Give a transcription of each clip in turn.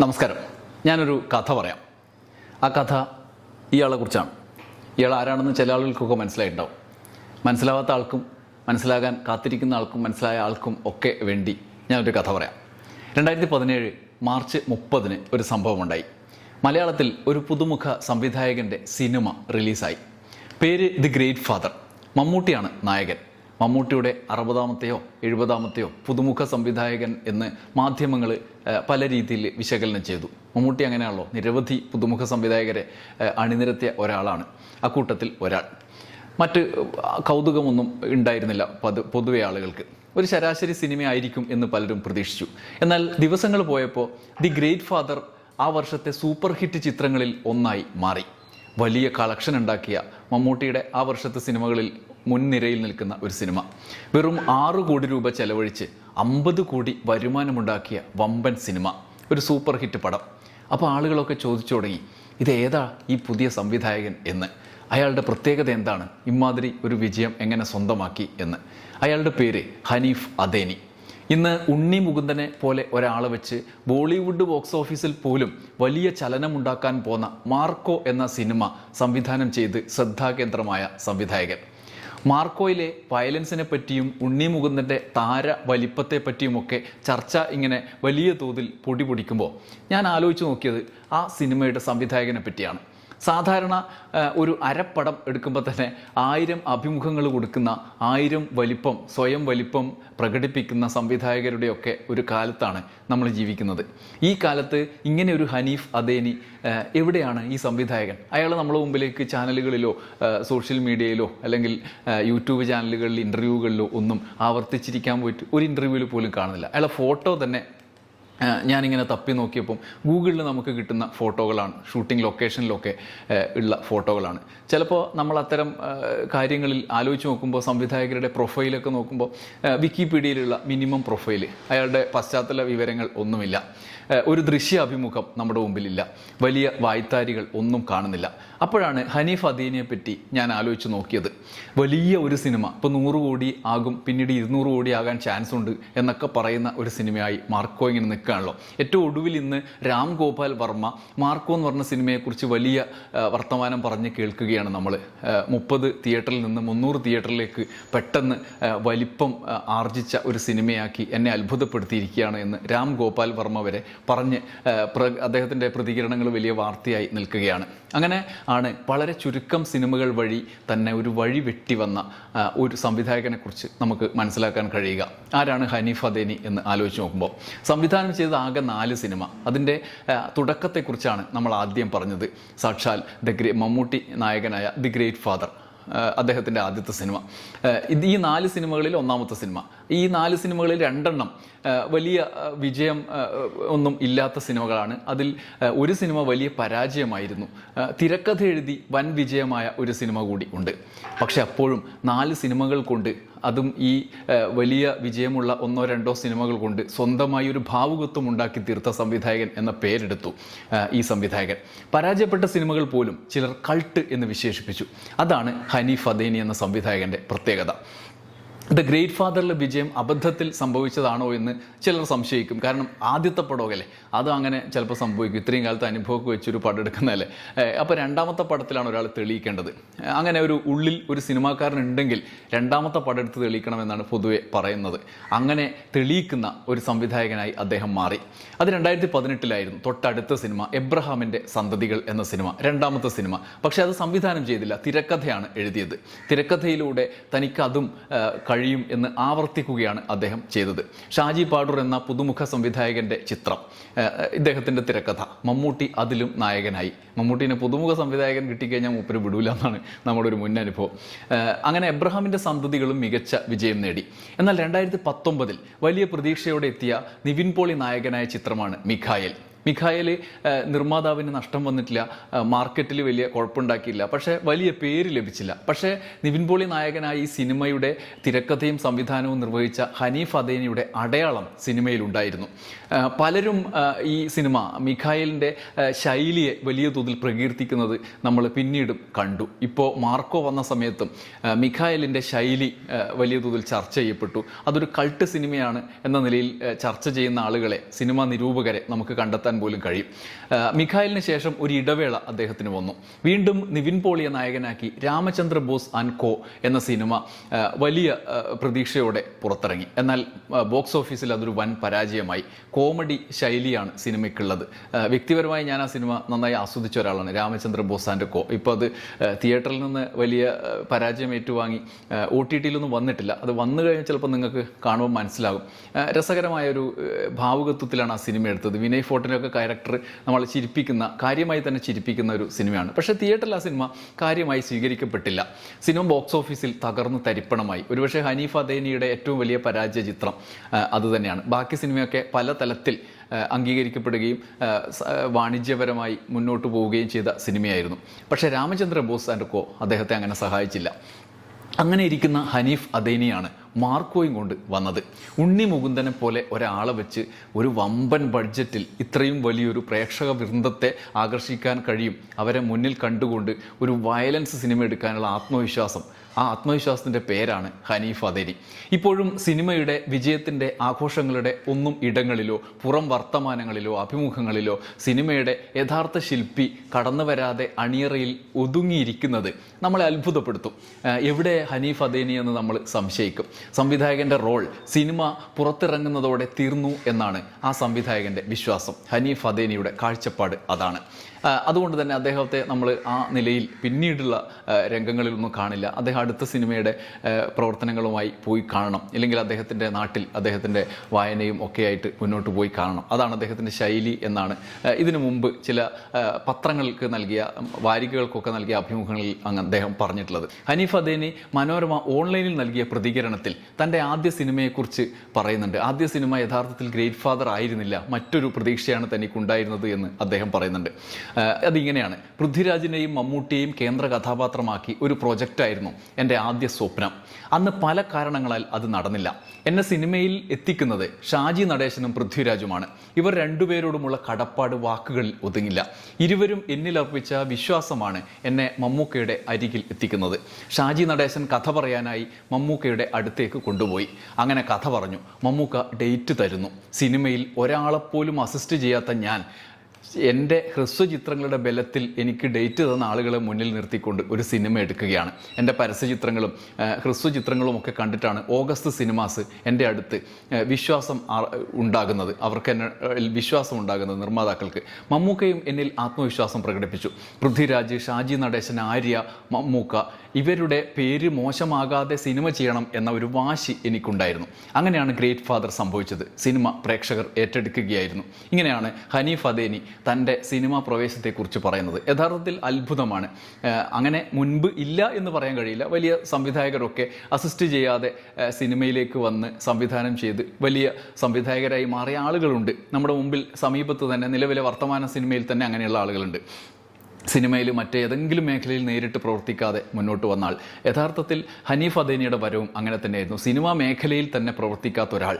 നമസ്കാരം. ഞാനൊരു കഥ പറയാം. ആ കഥ ഇയാളെ കുറിച്ചാണ്. ഇയാൾ ആരാണെന്ന് ചില ആളുകൾക്കൊക്കെ മനസ്സിലായിട്ടുണ്ടാവും. മനസ്സിലാവാത്ത ആൾക്കും മനസ്സിലാകാൻ കാത്തിരിക്കുന്ന ആൾക്കും മനസ്സിലായ ആൾക്കും ഒക്കെ വേണ്ടി ഞാനൊരു കഥ പറയാം. രണ്ടായിരത്തി പതിനേഴ് മാർച്ച് മുപ്പതിന് ഒരു സംഭവമുണ്ടായി. മലയാളത്തിൽ ഒരു പുതുമുഖ സംവിധായകന്റെ സിനിമ റിലീസായി. പേര് ദി ഗ്രേറ്റ് ഫാദർ. മമ്മൂട്ടിയാണ് നായകൻ. മമ്മൂട്ടിയുടെ അറുപതാമത്തെയോ എഴുപതാമത്തെയോ പുതുമുഖ സംവിധായകൻ എന്ന് മാധ്യമങ്ങൾ പല രീതിയിൽ വിശകലനം ചെയ്തു. മമ്മൂട്ടി അങ്ങനെയാണല്ലോ നിരവധി പുതുമുഖ സംവിധായകരെ അണിനിരത്തിയ ഒരാളാണ്. അക്കൂട്ടത്തിൽ ഒരാൾ. മറ്റ് കൗതുകമൊന്നും ഉണ്ടായിരുന്നില്ല പത് പൊതുവെ ആളുകൾക്ക്. ഒരു ശരാശരി സിനിമയായിരിക്കും എന്ന് പലരും പ്രതീക്ഷിച്ചു. എന്നാൽ ദിവസങ്ങൾ പോയപ്പോൾ ദി ഗ്രേറ്റ് ഫാദർ ആ വർഷത്തെ സൂപ്പർ ഹിറ്റ് ചിത്രങ്ങളിൽ ഒന്നായി മാറി. വലിയ കളക്ഷൻ ഉണ്ടാക്കിയ മമ്മൂട്ടിയുടെ ആ വർഷത്തെ സിനിമകളിൽ മുൻനിരയിൽ നിൽക്കുന്ന ഒരു സിനിമ. വെറും ആറ് കോടി രൂപ ചെലവഴിച്ച് അമ്പത് കോടി വരുമാനമുണ്ടാക്കിയ വമ്പൻ സിനിമ. ഒരു സൂപ്പർ ഹിറ്റ് പടം. അപ്പോൾ ആളുകളൊക്കെ ചോദിച്ചു തുടങ്ങി ഇത് ഏതാ ഈ പുതിയ സംവിധായകൻ എന്ന്? അയാളുടെ പ്രത്യേകത എന്താണ്? ഇമാതിരി ഒരു വിജയം എങ്ങനെ സ്വന്തമാക്കി എന്ന്? അയാളുടെ പേര് ഹനീഫ് അദേനി. ഇന്ന് ഉണ്ണി മുകുന്ദനെ പോലെ ഒരാളെ വെച്ച് ബോളിവുഡ് ബോക്സ് ഓഫീസിൽ പോലും വലിയ ചലനമുണ്ടാക്കാൻ പോന്ന മാർക്കോ എന്ന സിനിമ സംവിധാനം ചെയ്ത് ശ്രദ്ധാകേന്ദ്രമായ സംവിധായകൻ. മാർക്കോയിലെ വയലൻസിനെ പറ്റിയും ഉണ്ണി മുകുന്ദന്റെ താര വലിപ്പത്തെ പറ്റിയുമൊക്കെ ചർച്ച ഇങ്ങനെ വലിയ തോതിൽ പൊടിപൊടിക്കുമ്പോൾ ഞാൻ ആലോചിച്ച് നോക്കിയത് ആ സിനിമയുടെ സംവിധായകനെ പറ്റിയാണ്. സാധാരണ ഒരു അരപ്പടം എടുക്കുമ്പോൾ തന്നെ ആയിരം അഭിമുഖങ്ങൾ കൊടുക്കുന്ന ആയിരം വലിപ്പം സ്വയം വലിപ്പം പ്രകടിപ്പിക്കുന്ന സംവിധായകരുടെയൊക്കെ ഒരു കാലത്താണ് നമ്മൾ ജീവിക്കുന്നത്. ഈ കാലത്ത് ഇങ്ങനെ ഒരു ഹനീഫ് അദേനി എവിടെയാണ് ഈ സംവിധായകൻ? അയാൾ നമ്മളെ മുമ്പിലേക്ക് ചാനലുകളിലോ സോഷ്യൽ മീഡിയയിലോ അല്ലെങ്കിൽ യൂട്യൂബ് ചാനലുകളിൽ ഇന്റർവ്യൂകളിലോ ഒന്നും ആവർത്തിച്ചിരിക്കാൻ പോയിട്ട് ഒരു ഇന്റർവ്യൂവിൽ പോലും കാണുന്നില്ല. അയാളെ ഫോട്ടോ തന്നെ ഞാനിങ്ങനെ തപ്പി നോക്കിയപ്പം ഗൂഗിളിൽ നമുക്ക് കിട്ടുന്ന ഫോട്ടോകളാണ് ഷൂട്ടിംഗ് ലൊക്കേഷനിലൊക്കെ ഉള്ള ഫോട്ടോകളാണ്. ചിലപ്പോൾ നമ്മൾ അത്തരം കാര്യങ്ങളിൽ ആലോചിച്ച് നോക്കുമ്പോൾ സംവിധായകരുടെ പ്രൊഫൈലൊക്കെ നോക്കുമ്പോൾ വിക്കിപീഡിയയിലുള്ള മിനിമം പ്രൊഫൈൽ അയാളുടെ പശ്ചാത്തല വിവരങ്ങൾ ഒന്നുമില്ല. ഒരു ദൃശ്യ അഭിമുഖം നമ്മുടെ മുമ്പിലില്ല. വലിയ വായ്ത്താരികൾ ഒന്നും കാണുന്നില്ല. അപ്പോഴാണ് ഹനീഫ് അദീനെ പറ്റി ഞാൻ ആലോചിച്ച് നോക്കിയത്. വലിയ ഒരു സിനിമ ഇപ്പോൾ നൂറ് കോടി ആകും പിന്നീട് ഇരുന്നൂറ് കോടി ആകാൻ ചാൻസ് ഉണ്ട് എന്നൊക്കെ പറയുന്ന ഒരു സിനിമയായി മാർക്കോ ഇങ്ങനെ നിൽക്കുകയാണല്ലോ ഏറ്റവും ഒടുവിൽ ഇന്ന് രാം ഗോപാൽ വർമ്മ മാർക്കോ എന്ന് പറഞ്ഞ സിനിമയെക്കുറിച്ച് വലിയ വർത്തമാനം പറഞ്ഞ് കേൾക്കുകയാണ് നമ്മൾ മുപ്പത് തിയേറ്ററിൽ നിന്ന് മുന്നൂറ് തിയേറ്ററിലേക്ക് പെട്ടെന്ന് വലിപ്പം ആർജിച്ച ഒരു സിനിമയാക്കി എന്നെ അത്ഭുതപ്പെടുത്തിയിരിക്കുകയാണ് എന്ന് രാം ഗോപാൽ വർമ്മ വരെ പറഞ്ഞ് അദ്ദേഹത്തിന്റെ പ്രതികരണങ്ങൾ വലിയ വാർത്തയായി നിൽക്കുകയാണ്. അങ്ങനെ ആണ് വളരെ ചുരുക്കം സിനിമകൾ വഴി തന്നെ ഒരു വഴി വെട്ടി വന്ന ഒരു സംവിധായകനെക്കുറിച്ച് നമുക്ക് മനസ്സിലാക്കാൻ കഴിയുക. ആരാണ് ഹനീഫ് അദേനി എന്ന് ആലോചിച്ച് നോക്കുമ്പോൾ. സംവിധാനം ചെയ്ത ആകെ നാല് സിനിമ. അതിന്റെ തുടക്കത്തെക്കുറിച്ചാണ് നമ്മൾ ആദ്യം പറഞ്ഞത്. സാക്ഷാൽ ദ ഗ്രേ മമ്മൂട്ടി നായകനായ ദി ഗ്രേറ്റ് ഫാദർ അദ്ദേഹത്തിന്റെ ആദ്യത്തെ സിനിമ. ഇത് ഈ നാല് സിനിമകളിൽ ഒന്നാമത്തെ സിനിമ. ഈ നാല് സിനിമകളിൽ രണ്ടെണ്ണം വലിയ വിജയം ഒന്നും ഇല്ലാത്ത സിനിമകളാണ്. അതിൽ ഒരു സിനിമ വലിയ പരാജയമായിരുന്നു. തിരക്കഥ എഴുതി വൻ വിജയമായ ഒരു സിനിമ കൂടി ഉണ്ട്. പക്ഷെ അപ്പോഴും നാല് സിനിമകൾ കൊണ്ട് അതും ഈ വലിയ വിജയമുള്ള ഒന്നോ രണ്ടോ സിനിമകൾ കൊണ്ട് സ്വന്തമായി ഒരു ഭാവുകത്വം ഉണ്ടാക്കി തീർത്ത സംവിധായകൻ എന്ന പേരെടുത്തു ഈ സംവിധായകൻ. പരാജയപ്പെട്ട സിനിമകൾ പോലും ചിലർ കൾട്ട് എന്ന് വിശേഷിപ്പിച്ചു. അതാണ് ഹനീഫ് അദേനി എന്ന സംവിധായകന്റെ പ്രത്യേകത. ദ ഗ്രേറ്റ് ഫാദറിലെ വിജയം അബദ്ധത്തിൽ സംഭവിച്ചതാണോ എന്ന് ചിലർ സംശയിക്കും. കാരണം ആദ്യത്തെ പടമല്ലേ അത് അങ്ങനെ ചിലപ്പോൾ സംഭവിക്കും. ഇത്രയും കാലത്ത് അനുഭവമൊക്കെ വെച്ചൊരു പടം എടുക്കുന്നതല്ലേ അപ്പോൾ രണ്ടാമത്തെ പടത്തിലാണ് ഒരാൾ തെളിയിക്കേണ്ടത്. അങ്ങനെ ഒരു ഉള്ളിൽ ഒരു സിനിമാക്കാരൻ ഉണ്ടെങ്കിൽ രണ്ടാമത്തെ പടം എടുത്ത് തെളിയിക്കണമെന്നാണ് പൊതുവെ പറയുന്നത്. അങ്ങനെ തെളിയിക്കുന്ന ഒരു സംവിധായകനായി അദ്ദേഹം മാറി. അത് രണ്ടായിരത്തി പതിനെട്ടിലായിരുന്നു തൊട്ടടുത്ത സിനിമ എബ്രഹാമിന്റെ സന്തതികൾ എന്ന സിനിമ രണ്ടാമത്തെ സിനിമ. പക്ഷേ അത് സംവിധാനം ചെയ്തില്ല. തിരക്കഥയാണ് എഴുതിയത്. തിരക്കഥയിലൂടെ തനിക്ക് അതും ആ, കഴിയും എന്ന് ആവർത്തിക്കുകയാണ് അദ്ദേഹം ചെയ്തത്. ഷാജി പാടൂർ എന്ന പുതുമുഖ സംവിധായകന്റെ ചിത്രം. ഇദ്ദേഹത്തിന്റെ തിരക്കഥ. മമ്മൂട്ടി അതിലും നായകനായി. മമ്മൂട്ടിനെ പുതുമുഖ സംവിധായകൻ കിട്ടിക്കഴിഞ്ഞാൽ മൂപ്പര് വിടൂല എന്നാണ് നമ്മുടെ ഒരു മുൻ അനുഭവം. അങ്ങനെ എബ്രഹാമിന്റെ സന്തതികളും മികച്ച വിജയം നേടി. എന്നാൽ രണ്ടായിരത്തി പത്തൊമ്പതിൽ വലിയ പ്രതീക്ഷയോടെ എത്തിയ നിവിൻ പോളി നായകനായ ചിത്രമാണ് മിഖായൽ. മിഖായൽ നിർമ്മാതാവിന് നഷ്ടം വന്നിട്ടില്ല. മാർക്കറ്റിൽ വലിയ കുഴപ്പമുണ്ടാക്കിയില്ല. പക്ഷേ വലിയ പേര് ലഭിച്ചില്ല. പക്ഷേ നിവിൻ പോളി നായകനായി ഈ സിനിമയുടെ തിരക്കഥയും സംവിധാനവും നിർവഹിച്ച ഹനീഫ് അദേനിയുടെ അടയാളം സിനിമയിലുണ്ടായിരുന്നു. പലരും ഈ സിനിമ മിഖായലിന്റെ ശൈലിയെ വലിയ തോതിൽ പ്രകീർത്തിക്കുന്നത് നമ്മൾ പിന്നീടും കണ്ടു. ഇപ്പോൾ മാർക്കോ വന്ന സമയത്തും മിഖായലിന്റെ ശൈലി വലിയ തോതിൽ ചർച്ച ചെയ്യപ്പെട്ടു. അതൊരു കൾട്ട് സിനിമയാണ് എന്ന നിലയിൽ ചർച്ച ചെയ്യുന്ന ആളുകളെ സിനിമാ നിരൂപകരെ നമുക്ക് കണ്ടെത്താൻ കണ്ടെത്താൻ പോലും കഴിയും. മിഖായലിന് ശേഷം ഒരു ഇടവേള അദ്ദേഹത്തിന് വന്നു. വീണ്ടും നിവിൻ പോളിയ നായകനാക്കി രാമചന്ദ്ര ബോസ് ആൻഡ് കോ എന്ന സിനിമ വലിയ പ്രതീക്ഷയോടെ പുറത്തിറങ്ങി. എന്നാൽ ബോക്സ് ഓഫീസിൽ അതൊരു വൻ പരാജയമായി. കോമഡി ശൈലിയാണ് സിനിമയ്ക്കുള്ളത്. വ്യക്തിപരമായി ഞാൻ ആ സിനിമ നന്നായി ആസ്വദിച്ച ഒരാളാണ് രാമചന്ദ്ര ബോസ് ആൻഡ് കോ. ഇപ്പോൾ അത് തിയേറ്ററിൽ നിന്ന് വലിയ പരാജയം ഏറ്റുവാങ്ങി. ഒ ടി ടിയിലൊന്നും വന്നിട്ടില്ല. അത് വന്നു കഴിഞ്ഞാൽ ചിലപ്പോൾ നിങ്ങൾക്ക് കാണുമ്പോൾ മനസ്സിലാകും. രസകരമായ ഒരു ഭാവുകത്വത്തിലാണ് ആ സിനിമ എടുത്തത്. വിനയ് ഫോർട്ടിനൊക്കെ ക്യാരക്ടർ നമ്മൾ ചിരിപ്പിക്കുന്ന കാര്യമായി തന്നെ ചിരിപ്പിക്കുന്ന ഒരു സിനിമയാണ് പക്ഷേ തിയേറ്ററിൽ ആ സിനിമ കാര്യമായി സ്വീകരിക്കപ്പെട്ടില്ല. സിനിമ ബോക്സ് ഓഫീസിൽ തകർന്ന് തരിപ്പണമായി. ഒരുപക്ഷെ ഹനീഫ് അദേനിയുടെ ഏറ്റവും വലിയ പരാജയ ചിത്രം അതുതന്നെയാണ് ബാക്കി സിനിമയൊക്കെ പല തലത്തിൽ അംഗീകരിക്കപ്പെടുകയും വാണിജ്യപരമായി മുന്നോട്ട് പോവുകയും ചെയ്ത സിനിമയായിരുന്നു പക്ഷേ രാമചന്ദ്ര ബോസ് ആൻഡ് കോ അദ്ദേഹത്തെ അങ്ങനെ സഹായിച്ചില്ല. അങ്ങനെ ഇരിക്കുന്ന ഹനീഫ് അദേനിയാണ് മാർക്കോയും കൊണ്ട് വന്നത്. ഉണ്ണി മുകുന്ദനെ പോലെ ഒരാളെ വെച്ച് ഒരു വമ്പൻ ബഡ്ജറ്റിൽ ഇത്രയും വലിയൊരു പ്രേക്ഷക വൃന്ദത്തെ ആകർഷിക്കാൻ കഴിയും. അവരെ മുന്നിൽ കണ്ടുകൊണ്ട് ഒരു വയലൻസ് സിനിമ എടുക്കാനുള്ള ആത്മവിശ്വാസം. ആ ആത്മവിശ്വാസത്തിന്റെ പേരാണ് ഹനീഫ് അതേരി. ഇപ്പോഴും സിനിമയുടെ വിജയത്തിന്റെ ആഘോഷങ്ങളുടെ ഒന്നും ഇടങ്ങളിലോ പുറം വർത്തമാനങ്ങളിലോ അഭിമുഖങ്ങളിലോ സിനിമയുടെ യഥാർത്ഥ ശില്പി കടന്നു വരാതെ അണിയറയിൽ ഒതുങ്ങിയിരിക്കുന്നത് നമ്മളെ അത്ഭുതപ്പെടുത്തും. എവിടെ ഹനീഫ് അദേനി എന്ന് നമ്മൾ സംശയിക്കും. സംവിധായകന്റെ റോൾ സിനിമ പുറത്തിറങ്ങുന്നതോടെ തീർന്നു എന്നാണ് ആ സംവിധായകന്റെ വിശ്വാസം. ഹനീഫ് അദേനിയുടെ കാഴ്ചപ്പാട് അതാണ്. അതുകൊണ്ട് തന്നെ അദ്ദേഹത്തെ നമ്മൾ ആ നിലയിൽ പിന്നീടുള്ള രംഗങ്ങളിലൊന്നും കാണില്ല. അദ്ദേഹം അടുത്ത സിനിമയുടെ പ്രവർത്തനങ്ങളുമായി പോയി കാണണം. ഇല്ലെങ്കിൽ അദ്ദേഹത്തിന്റെ നാട്ടിൽ അദ്ദേഹത്തിന്റെ വായനയും ഒക്കെയായിട്ട് മുന്നോട്ട് പോയി കാണണം. അതാണ് അദ്ദേഹത്തിന്റെ ശൈലി എന്നാണ്. ഇതിനു മുമ്പ് ചില പത്രങ്ങൾക്ക് നൽകിയ വാരികകൾക്കൊക്കെ നൽകിയ അഭിമുഖങ്ങളിൽ അങ്ങ് അദ്ദേഹം പറഞ്ഞിട്ടുള്ളത്. ഹനീഫ് അദേനി മനോരമ ഓൺലൈനിൽ നൽകിയ പ്രതികരണത്തിൽ തന്റെ ആദ്യ സിനിമയെക്കുറിച്ച് പറയുന്നുണ്ട്. ആദ്യ സിനിമ യഥാർത്ഥത്തിൽ ഗ്രേറ്റ് ഫാദർ ആയിരുന്നില്ല. മറ്റൊരു പ്രതീക്ഷയാണ് തനിക്കുണ്ടായിരുന്നത് എന്ന് അദ്ദേഹം പറയുന്നുണ്ട്. അതിങ്ങനെയാണ്. പൃഥ്വിരാജിനെയും മമ്മൂട്ടിയെയും കേന്ദ്ര കഥാപാത്രമാക്കി ഒരു പ്രൊജക്റ്റായിരുന്നു എന്റെ ആദ്യ സ്വപ്നം. അന്ന് പല കാരണങ്ങളാൽ അത് നടന്നില്ല. എന്നെ സിനിമയിൽ എത്തിക്കുന്നത് ഷാജി നടേശനും പൃഥ്വിരാജുമാണ്. ഇവർ രണ്ടുപേരോടുമുള്ള കടപ്പാട് വാക്കുകളിൽ ഒതുങ്ങില്ല. ഇരുവരും എന്നിലർപ്പിച്ച വിശ്വാസമാണ് എന്നെ മമ്മൂക്കയുടെ അരികിൽ എത്തിക്കുന്നത്. ഷാജി നടേശൻ കഥ പറയാനായി മമ്മൂക്കയുടെ അടുത്തേക്ക് കൊണ്ടുപോയി. അങ്ങനെ കഥ പറഞ്ഞു. മമ്മൂക്ക ഡേറ്റ് തരുന്നു. സിനിമയിൽ ഒരാളെപ്പോലും അസിസ്റ്റ് ചെയ്യാത്ത ഞാൻ എന്റെ ഹ്രസ്വചിത്രങ്ങളുടെ ബലത്തിൽ എനിക്ക് ഡേറ്റ് തന്ന ആളുകളെ മുന്നിൽ നിർത്തിക്കൊണ്ട് ഒരു സിനിമ എടുക്കുകയാണ്. എന്റെ പരസ്യചിത്രങ്ങളും ഹ്രസ്വചിത്രങ്ങളും ഒക്കെ കണ്ടിട്ടാണ് ഓഗസ്റ്റ് സിനിമാസ് എന്റെ അടുത്ത് വിശ്വാസം ഉണ്ടാകുന്നത്. അവർക്ക് എന്നെ വിശ്വാസം ഉണ്ടാകുന്നത് നിർമ്മാതാക്കൾക്ക്. മമ്മൂക്കയും എന്നിൽ ആത്മവിശ്വാസം പ്രകടിപ്പിച്ചു. പൃഥ്വിരാജ് ഷാജി നടേശൻ ആര്യ മമ്മൂക്ക ഇവരുടെ പേര് മോശമാകാതെ സിനിമ ചെയ്യണം എന്ന ഒരു വാശി എനിക്കുണ്ടായിരുന്നു. അങ്ങനെയാണ് ഗ്രേറ്റ് ഫാദർ സംഭവിച്ചത്. സിനിമ പ്രേക്ഷകർ ഏറ്റെടുക്കുകയായിരുന്നു. ഇങ്ങനെയാണ് ഹനീഫ് അദേനി തന്റെ സിനിമാ പ്രവേശത്തെക്കുറിച്ച് പറയുന്നത്. യഥാർത്ഥത്തിൽ അത്ഭുതമാണ്. അങ്ങനെ മുൻപ് ഇല്ല എന്ന് പറയാൻ കഴിയില്ല. വലിയ സംവിധായകരൊക്കെ അസിസ്റ്റ് ചെയ്യാതെ സിനിമയിലേക്ക് വന്ന് സംവിധാനം ചെയ്ത് വലിയ സംവിധായകരായി മാറിയ ആളുകളുണ്ട്. നമ്മുടെ മുമ്പിൽ സമീപത്ത് തന്നെ നിലവിലെ വർത്തമാന സിനിമയിൽ തന്നെ അങ്ങനെയുള്ള ആളുകളുണ്ട്. സിനിമയിൽ മറ്റേതെങ്കിലും മേഖലയിൽ നേരിട്ട് പ്രവർത്തിക്കാതെ മുന്നോട്ട് വന്നാൽ യഥാർത്ഥത്തിൽ ഹനീഫ് അദേനിയുടെ വരവും അങ്ങനെ തന്നെയായിരുന്നു. സിനിമാ മേഖലയിൽ തന്നെ പ്രവർത്തിക്കാത്ത ഒരാൾ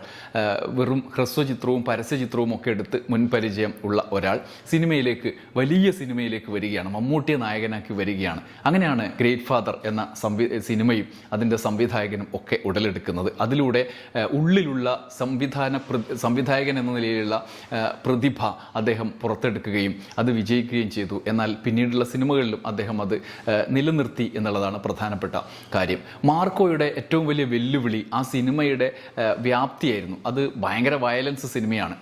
വെറും ഹ്രസ്വചിത്രവും പരസ്യചിത്രവും ഒക്കെ എടുത്ത് മുൻപരിചയം ഉള്ള ഒരാൾ സിനിമയിലേക്ക് വലിയ സിനിമയിലേക്ക് വരികയാണ് മമ്മൂട്ടിയെ നായകനാക്കി വരികയാണ്. അങ്ങനെയാണ് ഗ്രേറ്റ് ഫാദർ എന്ന സംവി സിനിമയും അതിന്റെ സംവിധായകനും ഒക്കെ ഉടലെടുക്കുന്നത്. അതിലൂടെ ഉള്ളിലുള്ള സംവിധാന സംവിധായകൻ എന്ന നിലയിലുള്ള പ്രതിഭ അദ്ദേഹം പുറത്തെടുക്കുകയും അത് വിജയിക്കുകയും ചെയ്തു. എന്നാൽ പിന്നീടുള്ള സിനിമകളിലും അദ്ദേഹം അത് നിലനിർത്തി എന്നുള്ളതാണ് പ്രധാനപ്പെട്ട കാര്യം. മാർക്കോയുടെ ഏറ്റവും വലിയ വെല്ലുവിളി ആ സിനിമയുടെ വ്യാപ്തിയായിരുന്നു. അത് ഭയങ്കര വയലൻസ് സിനിമയാണ്.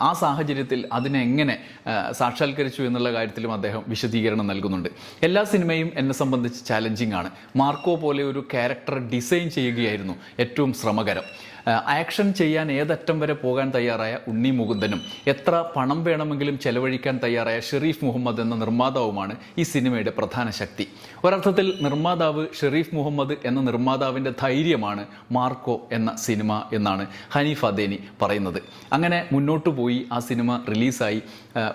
ആ, സാഹചര്യത്തിൽ അതിനെ എങ്ങനെ സാക്ഷാത്കരിച്ചു എന്നുള്ള കാര്യത്തിലും അദ്ദേഹം വിശദീകരണം നൽകുന്നുണ്ട്. എല്ലാ സിനിമയും എന്നെ സംബന്ധിച്ച് ചാലഞ്ചിങ് ആണ്. മാർക്കോ പോലെ ഒരു ക്യാരക്ടർ ഡിസൈൻ ചെയ്യുകയായിരുന്നു ഏറ്റവും ശ്രമകരം. ആക്ഷൻ ചെയ്യാൻ ഏതറ്റം വരെ പോകാൻ തയ്യാറായ ഉണ്ണി മുകുന്ദനും എത്ര പണം വേണമെങ്കിലും ചെലവഴിക്കാൻ തയ്യാറായ ഷെറീഫ് മുഹമ്മദ് എന്ന നിർമ്മാതാവുമാണ് ഈ സിനിമയുടെ പ്രധാന ശക്തി. ഒരർത്ഥത്തിൽ നിർമ്മാതാവ് ഷെറീഫ് മുഹമ്മദ് എന്ന നിർമ്മാതാവിന്റെ ധൈര്യമാണ് മാർക്കോ എന്ന സിനിമ എന്നാണ് ഹനീഫ് അദേനി പറയുന്നത്. അങ്ങനെ മുന്നോട്ട് പോയി ആ സിനിമ റിലീസായി.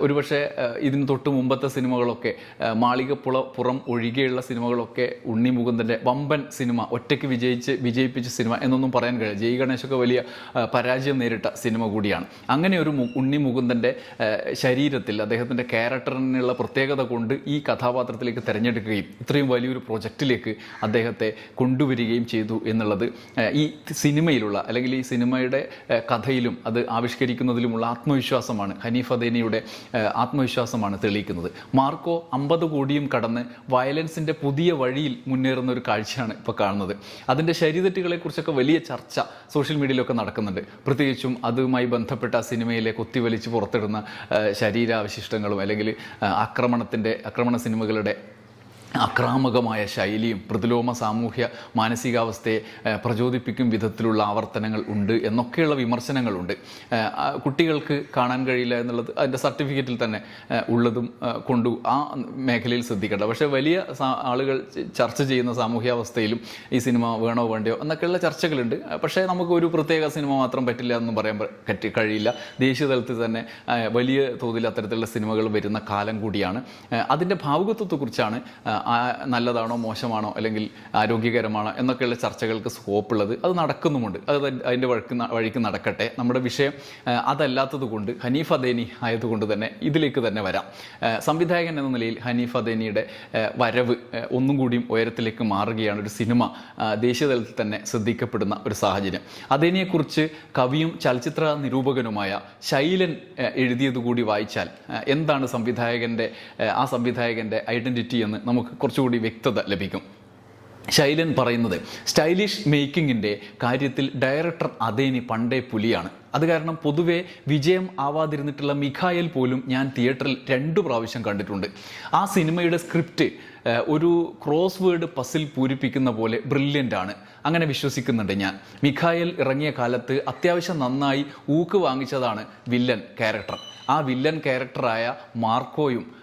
ഒരുപക്ഷെ ഇതിന് തൊട്ട് മുമ്പത്തെ സിനിമകളൊക്കെ മാളികപ്പുള പുറം ഒഴികെയുള്ള സിനിമകളൊക്കെ ഉണ്ണി മുകുന്ദന്റെ വമ്പൻ സിനിമ ഒറ്റയ്ക്ക് വിജയിച്ച് വിജയിപ്പിച്ച സിനിമ എന്നൊന്നും പറയാൻ കഴിയില്ല. ജയ് ഗണേശ ഗണേശൊക്കെ വലിയ പരാജയം നേരിട്ട സിനിമ കൂടിയാണ്. അങ്ങനെ ഒരു ഉണ്ണി മുകുന്ദന്റെ ശരീരത്തിൽ അദ്ദേഹത്തിന്റെ ക്യാരക്ടറിനുള്ള പ്രത്യേകത കൊണ്ട് ഈ കഥാപാത്രത്തിലേക്ക് തിരഞ്ഞെടുക്കുകയും ഇത്രയും വലിയൊരു പ്രൊജക്റ്റിലേക്ക് അദ്ദേഹത്തെ കൊണ്ടുവരികയും ചെയ്തു എന്നുള്ളത് ഈ സിനിമയിലുള്ള അല്ലെങ്കിൽ ഈ സിനിമയുടെ കഥയിലും അത് ആവിഷ്കരിക്കുന്നതിലുമുള്ള ആത്മവിശ്വാസമാണ് ഹനീഫ് അദേനിയുടെ ആത്മവിശ്വാസമാണ് തെളിയിക്കുന്നത്. മാർക്കോ അമ്പത് കോടിയും കടന്ന് വയലൻസിന്റെ പുതിയ വഴിയിൽ മുന്നേറുന്ന ഒരു കാഴ്ചയാണ് ഇപ്പോൾ കാണുന്നത്. അതിന്റെ ശരീരത്തെക്കുറിച്ചൊക്കെ വലിയ ചർച്ച സോഷ്യൽ മീഡിയയിലൊക്കെ നടക്കുന്നുണ്ട്. പ്രത്യേകിച്ചും അതുമായി ബന്ധപ്പെട്ട സിനിമയിലെ കുത്തിവലിച്ച് പുറത്തിടുന്ന ശരീരാവശിഷ്ടങ്ങളും അല്ലെങ്കിൽ ആക്രമണത്തിന്റെ ആക്രമണ സിനിമകളുടെ അക്രാമകമായ ശൈലിയും പ്രതിലോമ സാമൂഹ്യ മാനസികാവസ്ഥയെ പ്രചോദിപ്പിക്കും വിധത്തിലുള്ള ആവർത്തനങ്ങൾ ഉണ്ട് എന്നൊക്കെയുള്ള വിമർശനങ്ങളുണ്ട്. കുട്ടികൾക്ക് കാണാൻ കഴിയില്ല എന്നുള്ളത് അതിന്റെ സർട്ടിഫിക്കറ്റിൽ തന്നെ ഉള്ളതും കൊണ്ടു ആ മേഖലയിൽ ശ്രദ്ധിക്കേണ്ട. പക്ഷേ വലിയ ആളുകൾ ചർച്ച ചെയ്യുന്ന സാമൂഹ്യാവസ്ഥയിലും ഈ സിനിമ വേണോ വേണ്ടയോ എന്നൊക്കെയുള്ള ചർച്ചകളുണ്ട്. പക്ഷേ നമുക്ക് ഒരു പ്രത്യേക സിനിമ മാത്രം പറ്റില്ല എന്ന് പറയാൻ പറ്റി കഴിയില്ല. ദേശീയ തലത്തിൽ തന്നെ വലിയ തോതിൽ അത്തരത്തിലുള്ള സിനിമകൾ വരുന്ന കാലം കൂടിയാണ്. അതിന്റെ ഭാവുകത്വത്തെക്കുറിച്ചാണ് നല്ലതാണോ മോശമാണോ അല്ലെങ്കിൽ ആരോഗ്യകരമാണോ എന്നൊക്കെയുള്ള ചർച്ചകൾക്ക് സ്കോപ്പ് ഉള്ളത് അത് നടക്കുന്നുമുണ്ട്. അത് അതിന്റെ- വഴിക്ക് വഴിക്ക് നടക്കട്ടെ. നമ്മുടെ വിഷയം അതല്ലാത്തത് കൊണ്ട് ഹനീഫ് അദേനി ആയതുകൊണ്ട് തന്നെ ഇതിലേക്ക് തന്നെ വരാം. സംവിധായകൻ എന്ന നിലയിൽ ഹനീഫ് അദേനിയുടെ വരവ് ഒന്നും കൂടിയും ഉയരത്തിലേക്ക് മാറുകയാണ് ഒരു സിനിമ ദേശീയ തലത്തിൽ തന്നെ ശ്രദ്ധിക്കപ്പെടുന്ന ഒരു സാഹചര്യം. അദേനിയെക്കുറിച്ച് കവിയും ചലച്ചിത്ര നിരൂപകനുമായ ശൈലൻ എഴുതിയത് കൂടി വായിച്ചാൽ എന്താണ് സംവിധായകന്റെ ആ സംവിധായകന്റെ ഐഡന്റിറ്റി എന്ന് നമുക്ക് കുറച്ചുകൂടി വ്യക്തത ലഭിക്കും. ശൈലൻ പറയുന്നത് സ്റ്റൈലിഷ് മേക്കിങ്ങിന്റെ കാര്യത്തിൽ ഡയറക്ടർ അതേനി പണ്ടേ പുലിയാണ്. അത് കാരണം പൊതുവെ വിജയം ആവാതിരുന്നിട്ടുള്ള മിഖായൽ പോലും ഞാൻ തിയേറ്ററിൽ രണ്ടു പ്രാവശ്യം കണ്ടിട്ടുണ്ട്. ആ സിനിമയുടെ സ്ക്രിപ്റ്റ് ഒരു ക്രോസ് വേർഡ് പസിൽ പൂരിപ്പിക്കുന്ന പോലെ ബ്രില്യന്റ് ആണ്. അങ്ങനെ വിശ്വസിക്കുന്നുണ്ട് ഞാൻ. മിഖായൽ ഇറങ്ങിയ കാലത്ത് അത്യാവശ്യം നന്നായി ഊക്ക് വാങ്ങിച്ചതാണ് വില്ലൻ ക്യാരക്ടർ ആ വില്ലൻ ക്യാരക്ടറായ മാർക്കോയും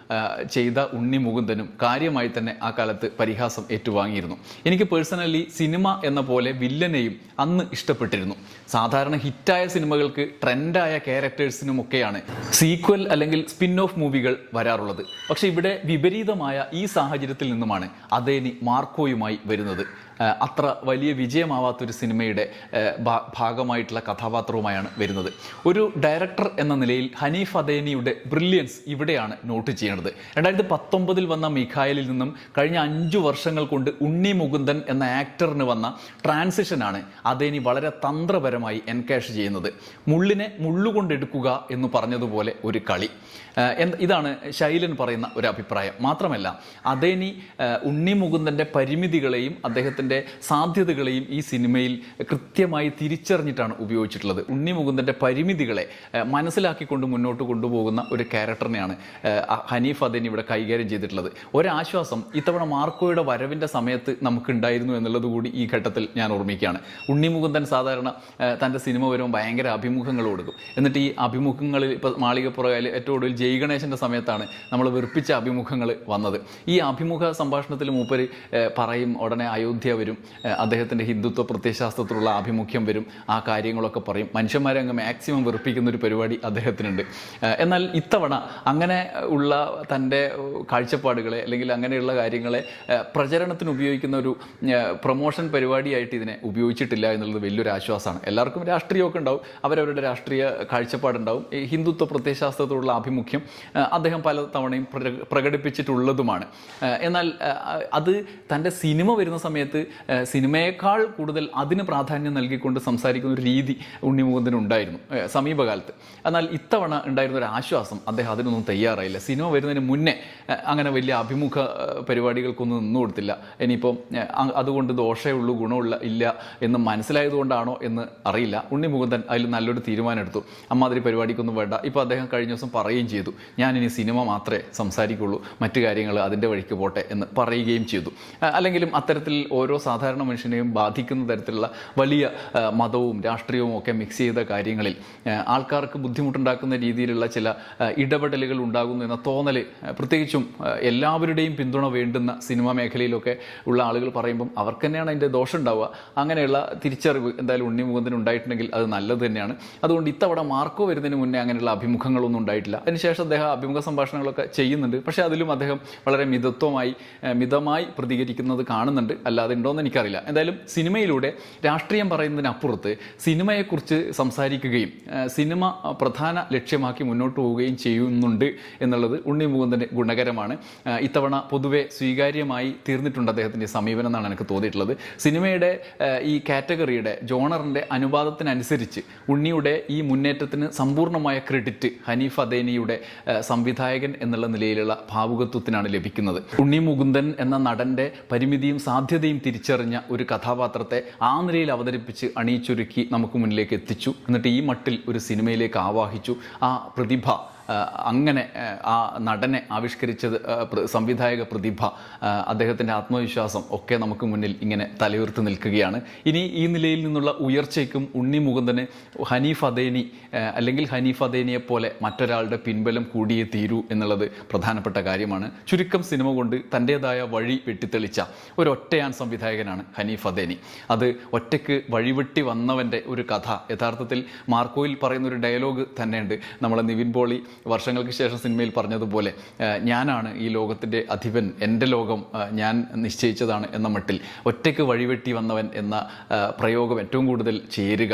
ചെയ്ത ഉണ്ണി മുകുന്ദനും കാര്യമായി തന്നെ ആ കാലത്ത് പരിഹാസം ഏറ്റുവാങ്ങിയിരുന്നു. എനിക്ക് പേഴ്സണലി സിനിമ എന്ന പോലെ വില്ലനെയും അന്ന് ഇഷ്ടപ്പെട്ടിരുന്നു. സാധാരണ ഹിറ്റായ സിനിമകൾക്ക് ട്രെൻഡായ ക്യാരക്ടേഴ്സിനുമൊക്കെയാണ് സീക്വൽ അല്ലെങ്കിൽ സ്പിൻ ഓഫ് മൂവികൾ വരാറുള്ളത്. പക്ഷേ ഇവിടെ വിപരീതമായ ഈ സാഹചര്യത്തിൽ നിന്നുമാണ് അതേനി മാർക്കോയുമായി വരുന്നത്. അത്ര വലിയ വിജയമാവാത്തൊരു സിനിമയുടെ ഭാഗമായിട്ടുള്ള കഥാപാത്രവുമായാണ് വരുന്നത്. ഒരു ഡയറക്ടർ എന്ന നിലയിൽ ഹനീഫ് അദേനിയുടെ ബ്രില്യൻസ് ഇവിടെയാണ് നോട്ട് ചെയ്യേണ്ടത് രണ്ടായിരത്തി പത്തൊമ്പതിൽ വന്ന മിഖായലിൽ നിന്നും കഴിഞ്ഞ അഞ്ചു വർഷങ്ങൾ കൊണ്ട് ഉണ്ണി മുകുന്ദൻ എന്ന ആക്ടറിന് വന്ന ട്രാൻസിഷനാണ് അതേനി വളരെ തന്ത്രപരമായി എൻകാഷ് ചെയ്യുന്നത്. മുള്ളിനെ മുള്ളുകൊണ്ടെടുക്കുക എന്ന് പറഞ്ഞതുപോലെ ഒരു കളി. ഇതാണ് ശൈലൻ പറയുന്ന ഒരു അഭിപ്രായം. മാത്രമല്ല അതേനി ഉണ്ണി മുകുന്ദന്റെ പരിമിതികളെയും അദ്ദേഹത്തിന്റെ സാധ്യതകളെയും ഈ സിനിമയിൽ കൃത്യമായി തിരിച്ചറിഞ്ഞിട്ടാണ് ഉപയോഗിച്ചിട്ടുള്ളത്. ഉണ്ണി മുകുന്ദന്റെ പരിമിതികളെ മനസ്സിലാക്കിക്കൊണ്ട് മുന്നോട്ട് കൊണ്ടുപോകുന്ന ഒരു ക്യാരക്ടറിനെയാണ് ആ, ഹനീഫ് അദേനി ഇവിടെ കൈകാര്യം ചെയ്തിട്ടുള്ളത്. ഒരാശ്വാസം ഇത്തവണ മാർക്കോയുടെ വരവിന്റെ സമയത്ത് നമുക്കുണ്ടായിരുന്നു എന്നുള്ളത് കൂടി ഈ ഘട്ടത്തിൽ ഞാൻ ഓർമ്മിക്കുകയാണ്. ഉണ്ണി മുകുന്ദൻ സാധാരണ തന്റെ സിനിമ വരുമ്പോൾ ഭയങ്കര അഭിമുഖങ്ങൾ കൊടുക്കും. എന്നിട്ട് ഈ അഭിമുഖങ്ങളിൽ ഇപ്പോൾ മാളികപ്പുറയിൽ ഏറ്റവും ഒടുവിൽ ജയ് ഗണേശന്റെ സമയത്താണ് നമ്മൾ വെറുപ്പിച്ച അഭിമുഖങ്ങൾ വന്നത്. ഈ അഭിമുഖ സംഭാഷണത്തിൽ മൂപ്പര് പറയും ഉടനെ അയോധ്യ വരും അദ്ദേഹത്തിന്റെ ഹിന്ദുത്വ പ്രത്യയശാസ്ത്രത്തിലുള്ള ആഭിമുഖ്യം വരും ആ കാര്യങ്ങളൊക്കെ പറയും. മനുഷ്യന്മാരെ അങ്ങ് മാക്സിമം വെറുപ്പിക്കുന്ന ഒരു പരിപാടി അദ്ദേഹത്തിനുണ്ട്. എന്നാൽ ഇത്തവണ അങ്ങനെ ഉള്ള തന്റെ കാഴ്ചപ്പാടുകളെ അല്ലെങ്കിൽ അങ്ങനെയുള്ള കാര്യങ്ങളെ പ്രചരണത്തിന് ഉപയോഗിക്കുന്ന ഒരു പ്രൊമോഷൻ പരിപാടിയായിട്ട് ഇതിനെ ഉപയോഗിച്ചിട്ടില്ല എന്നുള്ളത് വലിയൊരു ആശ്വാസമാണ്. എല്ലാവർക്കും രാഷ്ട്രീയമൊക്കെ ഉണ്ടാവും. അവരവരുടെ രാഷ്ട്രീയ കാഴ്ചപ്പാടുണ്ടാവും. ഈ ഹിന്ദുത്വ പ്രത്യയശാസ്ത്രത്തോടുള്ള ആഭിമുഖ്യം അദ്ദേഹം പല തവണയും പ്ര- പ്രകടിപ്പിച്ചിട്ടുള്ളതുമാണ്. എന്നാൽ അത് തന്റെ സിനിമ വരുന്ന സമയത്ത് സിനിമയേക്കാൾ കൂടുതൽ അതിന് പ്രാധാന്യം നൽകിക്കൊണ്ട് സംസാരിക്കുന്ന ഒരു രീതി ഉണ്ണിമുകുന്ദന് ഉണ്ടായിരുന്നു സമീപകാലത്ത്. എന്നാൽ ഇത്തവണ ഉണ്ടായിരുന്ന ഒരു ആശ്വാസം അദ്ദേഹം അതിനൊന്നും തയ്യാറായില്ല. സിനിമ വരുന്നതിന് മുന്നേ അങ്ങനെ വലിയ അഭിമുഖ പരിപാടികൾക്കൊന്നും നിന്നു കൊടുത്തില്ല. ഇനിയിപ്പം അതുകൊണ്ട് ദോഷമുള്ളൂ ഗുണമുള്ള ഇല്ല എന്ന് മനസ്സിലായതുകൊണ്ടാണോ എന്ന് അറിയില്ല. ഉണ്ണി മുകുന്ദൻ അതിൽ നല്ലൊരു തീരുമാനം എടുത്തു അമ്മാതിരി പരിപാടിക്കൊന്നും വേണ്ട. ഇപ്പോൾ അദ്ദേഹം കഴിഞ്ഞ ദിവസം പറയുകയും ചെയ്തു. ഞാനിനി സിനിമ മാത്രമേ സംസാരിക്കുള്ളൂ. മറ്റു കാര്യങ്ങൾ അതിന്റെ വഴിക്ക് പോട്ടെ എന്ന് പറയുകയും ചെയ്തു. അല്ലെങ്കിലും അത്തരത്തിൽ ഓരോ സാധാരണ മനുഷ്യനെയും ബാധിക്കുന്ന തരത്തിലുള്ള വലിയ മതവും രാഷ്ട്രീയവും ഒക്കെ മിക്സ് ചെയ്ത കാര്യങ്ങളിൽ ആൾക്കാർക്ക് ബുദ്ധിമുട്ടുണ്ടാക്കുന്ന രീതിയിലുള്ള ചില ഇടപെടലുകൾ ഉണ്ടാകുന്നു എന്ന തോന്നൽ ആ, പ്രത്യേകിച്ചും എല്ലാവരുടെയും പിന്തുണ വേണ്ടുന്ന സിനിമാ മേഖലയിലൊക്കെ ഉള്ള ആളുകൾ പറയുമ്പം അവർക്ക് തന്നെയാണ് അതിന്റെ ദോഷം ഉണ്ടാവുക. അങ്ങനെയുള്ള തിരിച്ചറിവ് എന്തായാലും ഉണ്ണി മുകുന്ദന് ഉണ്ടായിട്ടുണ്ടെങ്കിൽ അത് നല്ലത് തന്നെയാണ്. അതുകൊണ്ട് ഇത്തവണ മാർക്കോ വരുന്നതിന് മുന്നേ അങ്ങനെയുള്ള അഭിമുഖങ്ങളൊന്നും ഉണ്ടായിട്ടില്ല. അതിനുശേഷം അദ്ദേഹം അഭിമുഖ സംഭാഷണങ്ങളൊക്കെ ചെയ്യുന്നുണ്ട്. പക്ഷേ അതിലും അദ്ദേഹം വളരെ മിതത്വമായി മിതമായി പ്രതികരിക്കുന്നത് കാണുന്നുണ്ട്. അല്ലാതെ ഉണ്ടോ എന്ന് എനിക്കറിയില്ല. എന്തായാലും സിനിമയിലൂടെ രാഷ്ട്രീയം പറയുന്നതിനപ്പുറത്ത് സിനിമയെക്കുറിച്ച് സംസാരിക്കുകയും സിനിമ പ്രധാന ലക്ഷ്യമാക്കി മുന്നോട്ട് പോവുകയും ചെയ്യുന്നുണ്ട് എന്നുള്ളത് ഉണ്ണി മുകുന്ദന്റെ ഗുണകരമാണ് ഇത്തവണ പൊതുവെ സ്വീകാര്യമായി തീർന്നിട്ടുണ്ട് അദ്ദേഹത്തിന്റെ സമീപനം എന്നാണ് എനിക്ക് തോന്നിയിട്ടുള്ളത്. സിനിമയുടെ ഈ കാറ്റഗറിയുടെ ജോണറിന്റെ അനുപാതത്തിനനുസരിച്ച് ഉണ്ണിയുടെ ഈ മുന്നേറ്റത്തിന് സമ്പൂർണമായ ക്രെഡിറ്റ് ഹനീഫ് അദേനിയുടെ സംവിധായകൻ എന്നുള്ള നിലയിലുള്ള ഭാവുകത്വത്തിനാണ് ലഭിക്കുന്നത്. ഉണ്ണി മുകുന്ദൻ എന്ന നടന്റെ പരിമിതിയും സാധ്യതയും തിരിച്ചറിഞ്ഞ ഒരു കഥാപാത്രത്തെ ആ നിലയിൽ അവതരിപ്പിച്ച് അണിയിച്ചൊരുക്കി നമുക്ക് മുന്നിലേക്ക് എത്തിച്ചു. എന്നിട്ട് ഈ മട്ടിൽ ഒരു സിനിമയിലേക്ക് ആവാഹിച്ചു. ആ പ്രതിഭ അങ്ങനെ ആ, നടനെ ആവിഷ്കരിച്ചത് സംവിധായക പ്രതിഭ അദ്ദേഹത്തിന്റെ ആത്മവിശ്വാസം ഒക്കെ നമുക്ക് മുന്നിൽ ഇങ്ങനെ തലയുർത്ത് നിൽക്കുകയാണ്. ഇനി ഈ നിലയിൽ നിന്നുള്ള ഉയർച്ചയ്ക്കും ഉണ്ണി മുകുന്ദന് ഹനീഫ് അദേനി അല്ലെങ്കിൽ ഹനീഫ് അദേനിയെ പോലെ മറ്റൊരാളുടെ പിൻബലം കൂടിയേ തീരൂ എന്നുള്ളത് പ്രധാനപ്പെട്ട കാര്യമാണ്. ചുരുക്കം സിനിമ കൊണ്ട് തന്റേതായ വഴി വെട്ടിത്തെളിച്ച ഒരു ഒറ്റയാൻ സംവിധായകനാണ് ഹനീഫ് അദേനി. അത് ഒറ്റയ്ക്ക് വഴിവെട്ടി വന്നവന്റെ ഒരു കഥ. യഥാർത്ഥത്തിൽ മാർക്കോയിൽ പറയുന്ന ഒരു ഡയലോഗ് തന്നെയുണ്ട്. നമ്മളെ നിവിൻ പോളി വർഷങ്ങൾക്ക് ശേഷം സിനിമയിൽ പറഞ്ഞതുപോലെ ഞാനാണ് ഈ ലോകത്തിന്റെ അധിപൻ എന്റെ ലോകം ഞാൻ നിശ്ചയിച്ചതാണ് എന്ന മട്ടിൽ ഒറ്റയ്ക്ക് വഴിവെട്ടി വന്നവൻ എന്ന പ്രയോഗം ഏറ്റവും കൂടുതൽ ചേരുക.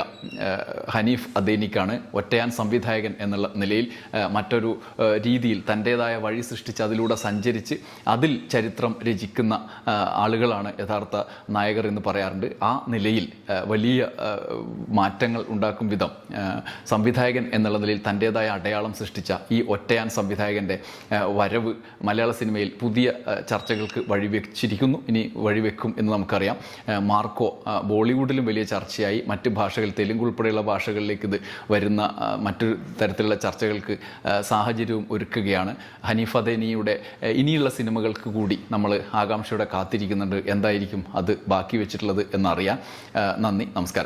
ഹനീഫ് അദേനിക്കാണ് ഒറ്റയാൻ സംവിധായകൻ എന്നുള്ള നിലയിൽ മറ്റൊരു രീതിയിൽ തന്റേതായ വഴി സൃഷ്ടിച്ച് അതിലൂടെ സഞ്ചരിച്ച് അതിൽ ചരിത്രം രചിക്കുന്ന ആളുകളാണ് യഥാർത്ഥ നായകർ എന്ന് പറയാറുണ്ട്. ആ നിലയിൽ വലിയ മാറ്റങ്ങൾ ഉണ്ടാക്കും വിധം സംവിധായകൻ എന്നുള്ള നിലയിൽ തന്റേതായ അടയാളം സൃഷ്ടിച്ച ഈ ഒറ്റയാൻ സംവിധായകന്റെ വരവ് മലയാള സിനിമയിൽ പുതിയ ചർച്ചകൾക്ക് വഴിവെച്ചിരിക്കുന്നു. ഇനി വഴിവെക്കും എന്ന് നമുക്കറിയാം. മാർക്കോ ബോളിവുഡിലും വലിയ ചർച്ചയായി. മറ്റ് ഭാഷകൾ തെലുങ്ക് ഉൾപ്പെടെയുള്ള ഭാഷകളിലേക്ക് ഇത് വരുന്ന മറ്റൊരു തരത്തിലുള്ള ചർച്ചകൾക്ക് സാഹചര്യവും ഒരുക്കുകയാണ്. ഹനീഫ ദനിയുടെ ഇനിയുള്ള സിനിമകൾക്ക് കൂടി നമ്മൾ ആകാംക്ഷയോടെ കാത്തിരിക്കുന്നുണ്ട്. എന്തായിരിക്കും അത് ബാക്കി വെച്ചിട്ടുള്ളത് എന്നറിയാം. നന്ദി നമസ്കാരം.